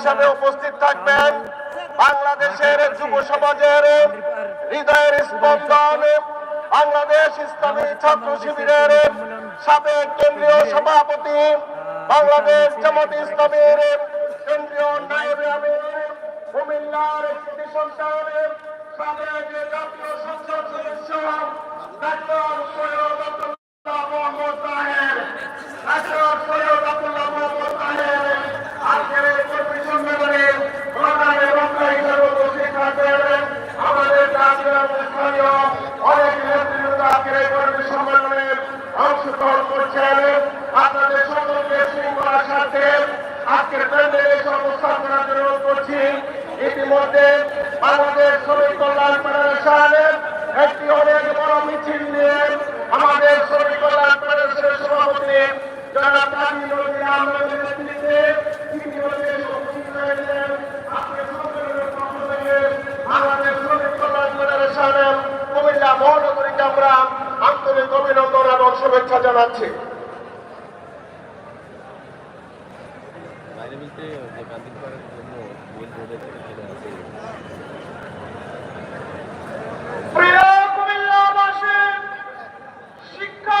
হিসাবে উপস্থিত থাকবেন বাংলাদেশের যুব সমাজের হৃদয়ের স্পন্দন, বাংলাদেশ ইসলামী ছাত্র শিবিরের সাবেক কেন্দ্রীয় সভাপতি, বাংলাদেশ জামাত ইসলামের কেন্দ্রীয় কুমিল্লার সাবেক জাতীয় অনেক নেতৃবৃন্দ আজকের এই কর্মী অংশগ্রহণ করছেন আপনাদের সকলকে শৃঙ্খলার সাথে আজকের প্যান্ডেলে অবস্থান করার জন্য করছি। ইতিমধ্যে আমাদের অভিনন্দন এবং শুভেচ্ছা জানাচ্ছি। শিক্ষা